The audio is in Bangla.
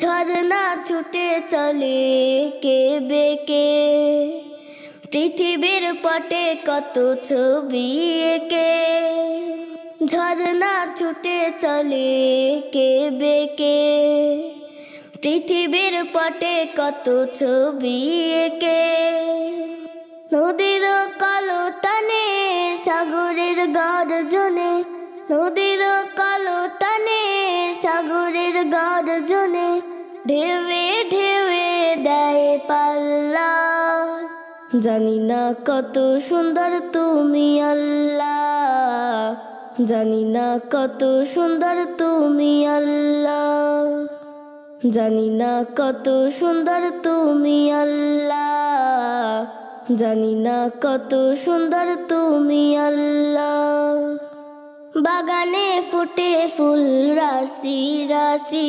ঝরনা ছুটে চলে কে বেকে পৃথিবীর পটে কত ছবি একে? ঝরনা ছুটে চলে কে বেকে পৃথিবীর পটে কত ছবি একে? নদীর কালো টানে, সাগরের গর্জনে। নদীর কালো টানে, সাগরের গর্জনে। ঢেউে ঢেউে দেয় পাল্লা। জানি না কত সুন্দর তুমি আল্লাহ। জানি না কত সুন্দর তুমি আল্লাহ। জানি না কত সুন্দর তুমি আল্লাহ। জানি না কত সুন্দর তুমি আল্লাহ। বাগানে ফুটে ফুল, রাশি রাশি।